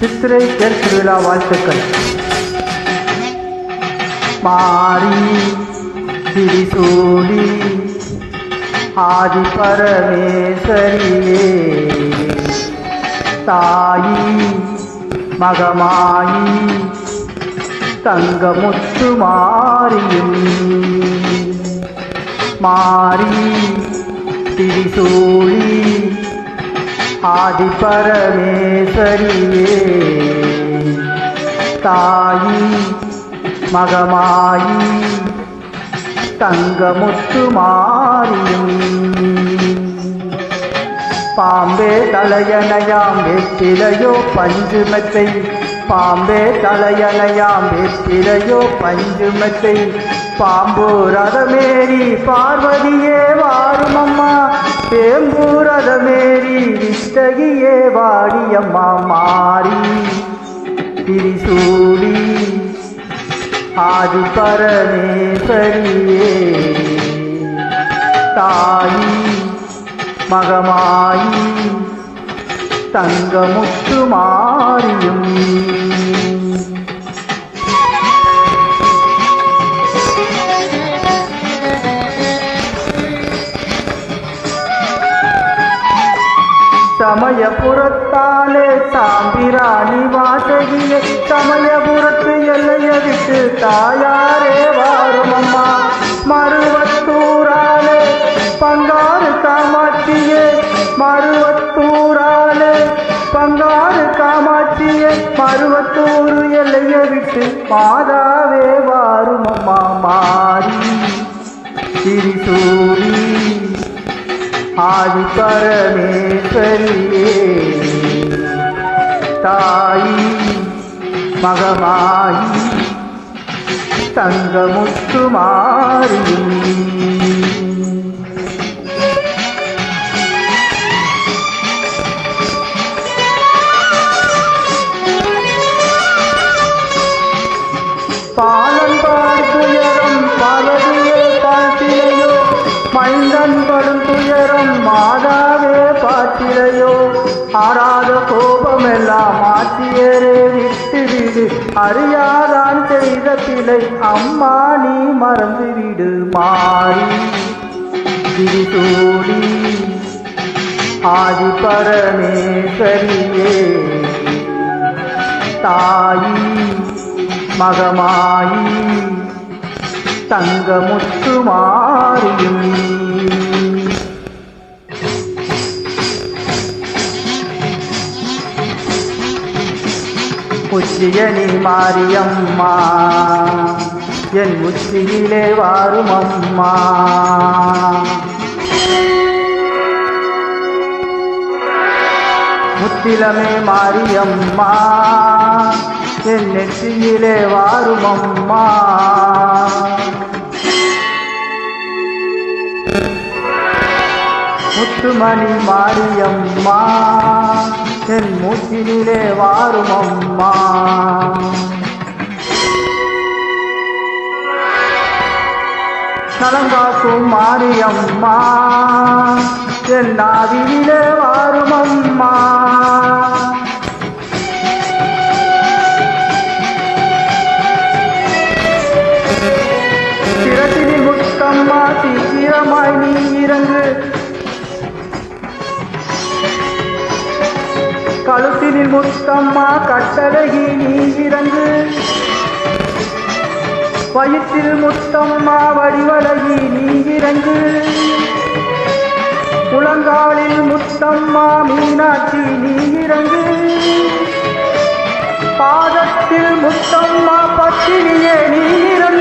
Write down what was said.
சித்திரை தேர் திருவிழா வாழ்த்துக்கள். மாறி திரிசூலி ஆதி பரமேஸ்வரியே தாயி மகமாயி தங்கமுத்து மாறியும். மாறி திரிசூழி ஆதி பரமேஸ்வரியே. தாயி மகமாயி தங்கமுத்து மாறியும். பாம்பே தலையணையாம் வெற்றிலையோ பஞ்சுமத்தை பாம்பே தலையணையாம் வெற்றிலையோ பஞ்சுமத்தை. பாம்பூரதமேரி பார்வதியே வாரும் அம்மா பேம்பூரதமேரி விஷ்டகியே வாடியம்மா மாறி. திரிசூடி ஆதி பரமேஸ்வரியே. தாயி மகமாயி தங்கமுத்து மாறியும் சமயபுரத்தாலே சாம்பிராணி வாசகியே சமயபுரத்து எல்லைய விட்டு தாயாரே வாரும் அம்மா. மருவத்தூராலே பங்காறு காமாட்சியே மருவத்தூராலே பங்காறு காமாட்சியே மருவத்தூர் எல்லைய விட்டு மாதாவே வாரும் அம்மா. மாறி திரிசூர் ஆதி பரமேஸ்வரியே. தாயி மகமாயி தங்கமுத்து மாறியும் பாலன் பார் துயரம் பலவியல் பார்த்திலையோ மைந்தன் படும் துயரம் பார்த்திலையோ ஆறாத கோபமெல்லாம் ஆசியரே விட்டுவிடு. அறியாதான் செய்த பிழை அம்மா நீ மறந்துவிடு மாறி. திரிசூடி ஆதி பரமேஸ்வரியே. தாயி மகமாயி தங்கமுத்து மாறியும் உச்சியணி மாரியம்மா. என் உச்சியிலே வாரும் அம்மா முத்திலமே மாரியம்மா. என் நெற்றியிலே வாரும் அம்மா முத்துமணி மாரியம்மா என் மூச்சினிலே வாரும் அம்மா கலங்காக்கும் மாரியம்மா என் நாவிலே வாரும் அம்மா முத்தம்மா கட்டழகி நீ இறங்கு. வயிற்றில் முத்தம்மா வடிவழகி நீ இறங்கு. குளங்காலில் முத்தம்மா மீனாட்சி நீ இறங்கு. பாதத்தில் முத்தம்மா பத்தினியே நீ இறங்கு.